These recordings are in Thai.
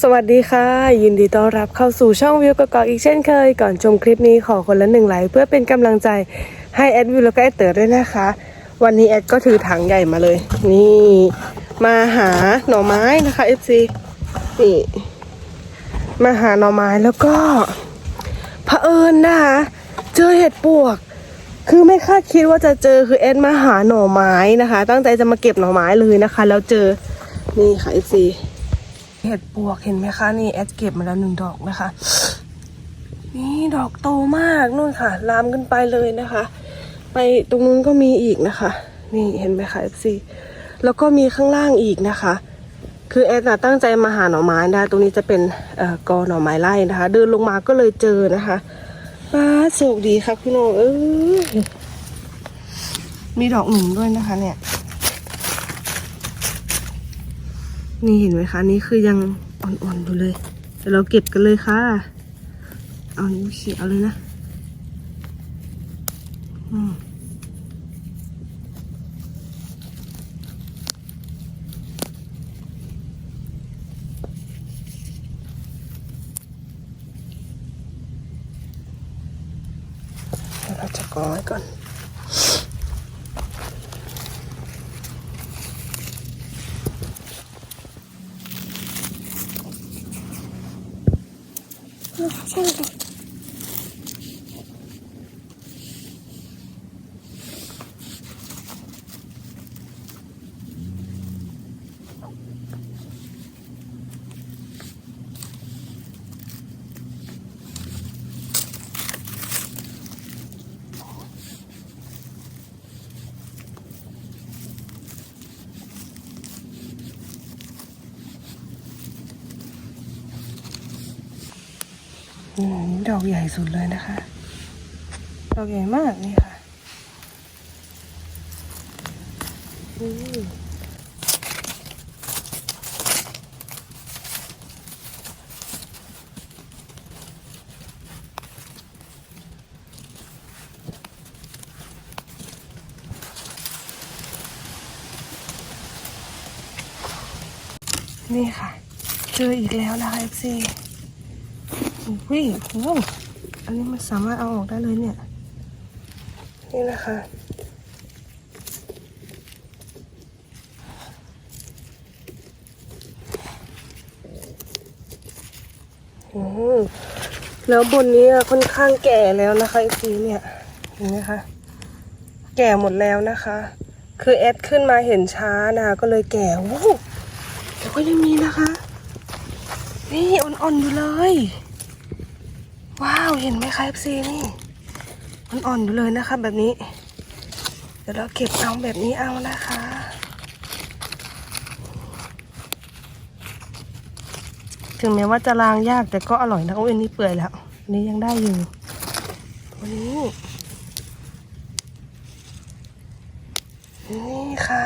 สวัสดีค่ะ ยินดีต้อนรับเข้าสู่ช่องวิวกกอกอีกเช่นเคย ก่อนชมคลิปนี้ขอคนละหนึ่งไลค์เพื่อเป็นกำลังใจให้แอดวิวแล้วก็แอดเต๋อด้วยนะคะ วันนี้แอดก็ถือถังใหญ่มาเลย นี่มาหาหน่อไม้นะคะ FC นี่มาหาหน่อไม้แล้วก็เผอิญนะคะเจอเห็ดปวก คือไม่คาดคิดว่าจะเจอคือแอดมาหาหน่อไม้นะคะ ตั้งใจจะมาเก็บหน่อไม้เลยนะคะ แล้วเจอนี่ค่ะ FC เห็ดปวกเห็นไหมคะ นี่แอดเก็บมาแล้วหนึ่งดอกนะคะ นี่ดอกโตมากนู่นค่ะ ลามขึ้นไปเลยนะคะ ไปตรงนู้นก็มีอีกนะคะ นี่เห็นไหมคะ FC แล้วก็มีข้างล่างอีกนะคะ คือแอดตั้งใจมาหาหน่อไม้นะคะตรงนี้จะเป็นกอหน่อไม้ไร่นะคะ เดินลงมาก็เลยเจอนะคะป้าโชคดีครับพี่โนเออมีดอกหนึ่งด้วยนะคะ เนี่ย นี่เห็นไหมคะนี่คือยังอ่อนๆอยู่เลยเดี๋ยวเราเก็บกันเลยค่ะ เอานิ้วเขี่ยเอาเลยนะอืมเราจะกรองไว้ก่อน ใช่ค่ ดอกใหญ่สุดเลยนะคะ ดอกใหญ่มากนี่ค่ะนี่ค่ะ เจออีกแล้วนะคะ FC ยโอ้อันนี้มันสามารถเอาออกได้เลยเนี่ย นี่นะคะอืมแล้วบนนี้ค่อนข้างแก่แล้วนะคะไอซีเนี่ยเห็นไหมคะแก่หมดแล้วนะคะ คือแอดขึ้นมาเห็นช้านะคะก็เลยแก่โอ้แต่ก็ยังมีนะคะ นี่อ่อนๆอยู่เลย ว้าวเห็นไหมคะเอฟซีนี่มันอ่อนอยู่เลยนะคะ แบบนี้ เดี๋ยวเราเก็บเอาแบบนี้เอานะคะถึงแม้ว่าจะล้างยากแต่ก็อร่อยนะโอ้ยอันนี้เปื่อยแล้วอันนี้ยังได้อยู่วันนี้นี่ค่ะ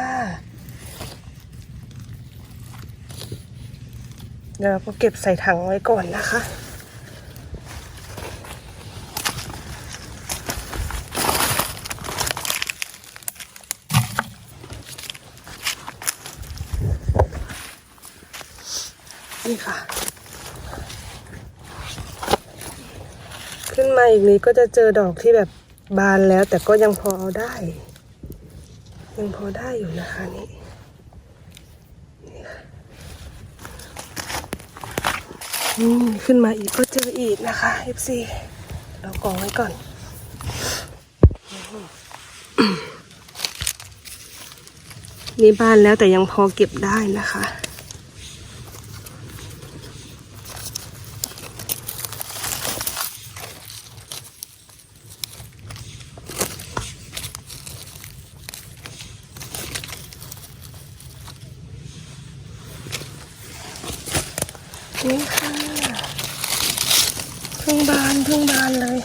เดี๋ยวเราก็เก็บใส่ถังไว้ก่อนนะคะ นี่ค่ะ ขึ้นมาอีกนี้ก็จะเจอดอกที่แบบบานแล้ว แต่ก็ยังพอเอาได้ ยังพอได้อยู่นะคะนี่นี่ค่ะขึ้นมาอีกก็เจออีกนะคะ FC เรากองไว้ก่อน นี่บานแล้วแต่ยังพอเก็บได้นะคะ นี้ค่ะ พึ่งบานพึ่งบานเลย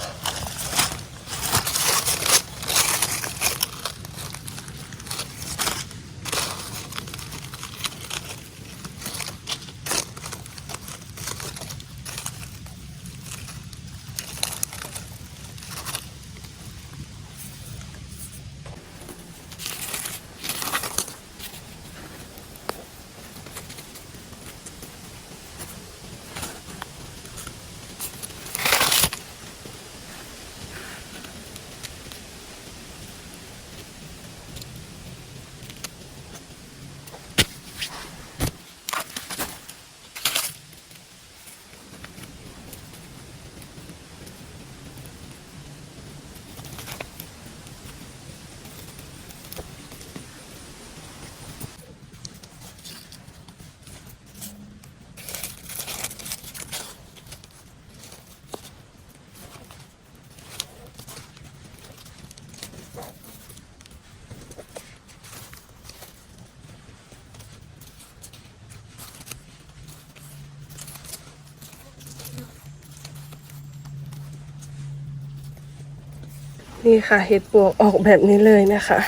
นี่ค่ะ เห็ดปวกออกแบบนี้เลยนะคะ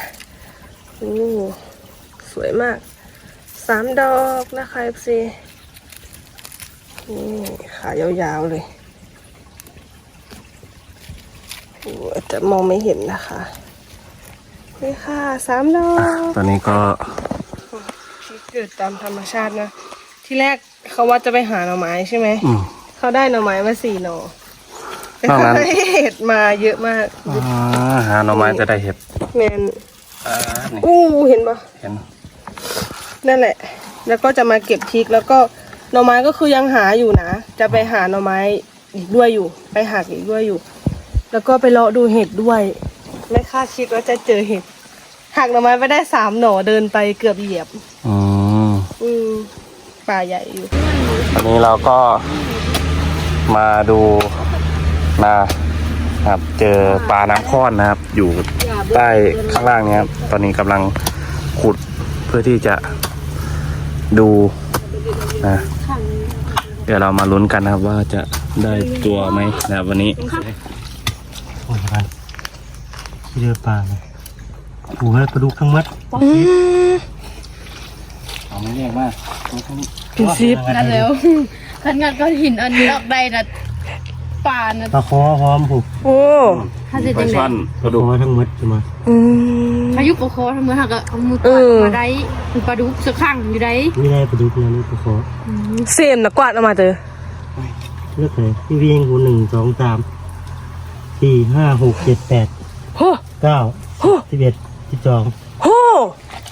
โอ้สวยมากสามดอกนะคะเอฟซีนี่ขายาวๆเลยโอ้อาจจะมองไม่เห็นนะคะ นี่ค่ะสามดอกตอนนี้ก็ที่เกิดตามธรรมชาตินะ ที่แรกเขาว่าจะไปหาหน่อไม้ใช่ไหมอืมเขาได้หน่อไม้มาสี่หน่อ นอกนั้นได้เห็ดมาเยอะมากอ่าหาหน่อไม้จะได้เห็ดแมนอ่านี่อู้เห็นปะเห็นนั่นแหละ แล้วก็จะมาเก็บพริกแล้วก็หน่อไม้ก็คือยังหาอยู่นะ จะไปหาหน่อไม้อีกด้วยอยู่ ไปหักอีกด้วยอยู่ แล้วก็ไปเลาะดูเห็ดด้วย ไม่คาดคิดว่าจะเจอเห็ดหักหน่อไม้ไปได้สามหน่อเดินไปเกือบเหยียบอืมอืมป่าใหญ่อยู่ตอนนี้เราก็มาดู นาครับ เจอปลาน้ำข้อนนะครับ อยู่ใต้ข้างล่างเนี้ยครับ ตอนนี้กำลังขุดเพื่อที่จะดูนะเดี๋ยวเรามาลุ้นกันนะครับว่าจะได้ตัวไหมนะครับวันนี้โอ้ยกันเจอปลาเลยโอ้ยกระดูกทั้งมัดเอาไม่แยกมากเป็นซิปนั่นแล้วขันงัดก็หินอันนี้ออกได้นะ ป่านะปลาคอพร้อมผูกโอ้ถ้าจะปลาจังช่อนไดปลาดุกคอทั้งมัดจะมาอืมพายุปะโคทำไมหักอะเอามือเอปัดอ มาได้มันปลาดุกสักข้างอยู่ได้ไม่ได้ปลาดุกนะนี่ปลาคอเซมนะกวาดออกมาเจอเลือกเลยพี่เวียงหูหนึ่งสองสามสี่ห้าหกเจ็ดแปดโหเก้าสิบเอ็ดสิบสองโห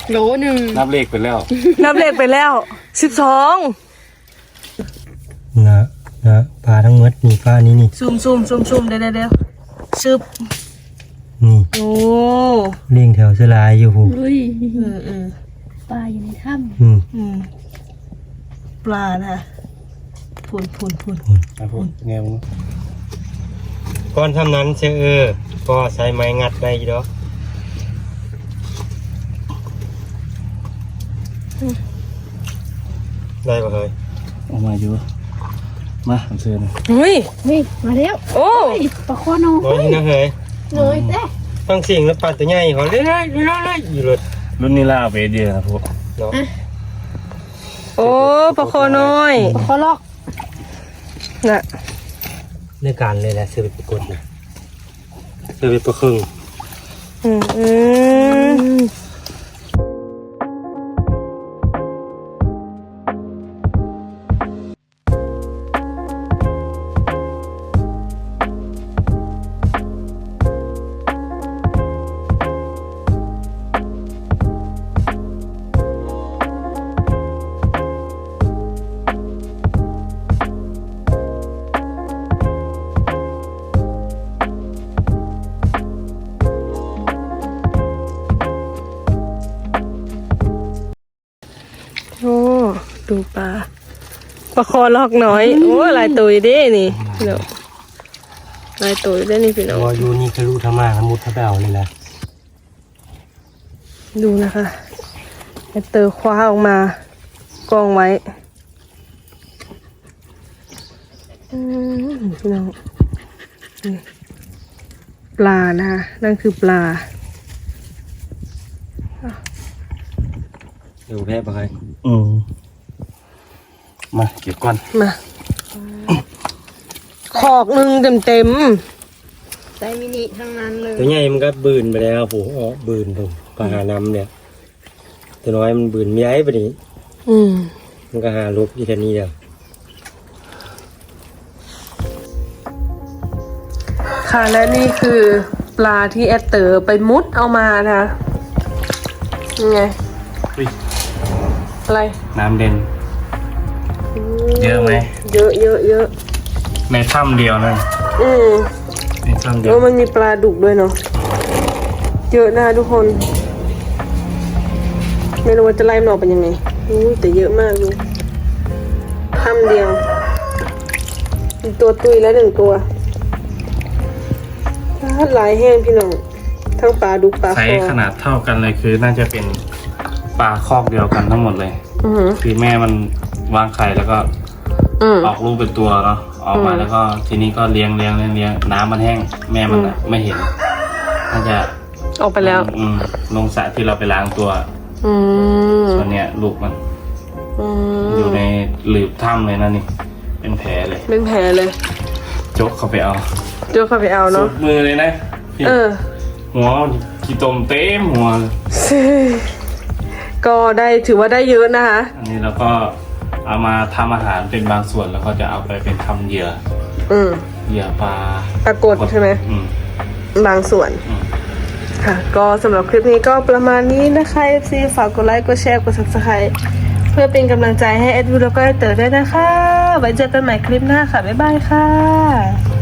โหลหนึ่งนับเลขไปแล้ว นับเลขไปแล้วสิบสองนะนะ ปลาทั้งมัดนี่ปลานี้นี่ซูมซูมซูมซูมเดี๋ยวเดี๋ยวเดี๋ยวชึบนี่โอ้เลี้ยงแถวเสลายอยู่ผูเฮ้ยเออเออปลาอยู่ในถ้อืมอืมปลานะพูนพูนพูนนะพูดไงมึงก้อนทำนั้นเชื่อเออก็ใช้ไม้งัดได้อยี่ดอกได้ปะเฮ้ยออกมาอยู่ มาผมเชิญนะเฮ้ยำเฮ้ยมาแล้วโอ้เฮ้ยปลาโคโนน้อยนี่นะเฮ้ยน้อยแต่ฟังเสียงแล้วปลาตัวใหญ่หอเรื่อยๆเรื่อยๆอยู่เลยรุ่นนี้ล่าเวทเดียนะพวกเนาะโอ้ปลาคอน้อยปลาโคลอกน่ะเรื่องการเลยแหละซื้อไปประกดนะซื้อไปประครึ่งอืม ดูปลาปลาคอลอกน้อย โอ้ลายตัวอยู่เด้นี่เดี๋ยวลายตัวอยู่เด้นี่พี่น้องวอยูนี่ก็รู้ธรรมะธรรมุดทะเบาเลยแหละดูนะคะแอตเตอร์คว้าออกมากองไว้อืมพี่น้องนี่ปลานะคะนั่นคือปลาดูแพ้ปะเฮ้ยอื มมาเก็บก่อนมาขอกหนึ่งเต็มเต็มไซมินิทั้งนั้นเลยตัวใหญ่มันก็บืนไปแล้วผมอ๋อบืนผมปลาหานำเนี่ย ตัวน้อยมันบืนไม่ได้ปะนี้ๆอืมมันก็หาลูกอยู่แค่นี้เดียวค่ะและนี่คือปลาที่แอดเตอร์ไปมุดเอามานะคะนี่ไงอุ๊ยอะไร น้ำเด่น เยอะไหม เยอะเยอะเยอะในถ้ำเดียวนั่นอืมในถ้ำเดียโอ้วมันมีปลาดุกด้วยเนาะเยอะนะคะทุกคน ไม่รู้ว่าจะไล่มันออกเป็นยังไงอู้แต่เยอะมากเลยทำเดียวมีตัวตุยแล้วหนึ่งตัวหลายแห้งพี่น้องททั้งปลาดุกปลาไซคอส์ขนาดเท่ากันเลยคือน่าจะเป็นปลาคอกเดียวกันทั้งหมดเลย อือหือ คือแม่มัน วางไข่แล้วก็อืม ออกลูกเป็นตัวเนาะออกมาอืม แล้วก็ทีนี้ก็เลี้ยงเลี้ยงเลี้ยงเลี้ยงน้ำมันแห้งแม่มันอะไม่เห็นน่าจะออกไปแล้ว อืมลงสระที่เราไปล้างตัวอืมตอนเนี้ยลูกมัน อือยู่มในหลืบถ้ำเลยนะนี่ เป็นแผลเลยเป็นแผลเลยจกเข้าไปเอาเดี๋ยวเข้าไปเอาสุเนาะดมือเลยนะพี่เออ หัวขี้ตมเต็มหัวก็ได้ถือว่าได้เยอะนะคะ อันนี้เราก็ เอามาทำอาหารเป็นบางส่วนแล้วก็จะเอาไปเป็นทำเหยื่ออืมเหยื่อปลาปรากฏใช่ไหม อืมบางส่วน อืม ค่ะ ก็สำหรับคลิปนี้ก็ประมาณนี้นะคะ FC ฝากกดไลค์กดแชร์กด subscribe เพื่อเป็นกำลังใจให้แอดวิวแล้วก็แอดเตอร์ด้วยนะคะ ไว้เจอกันใหม่คลิปหน้าค่ะ บ๊ายบายค่ะ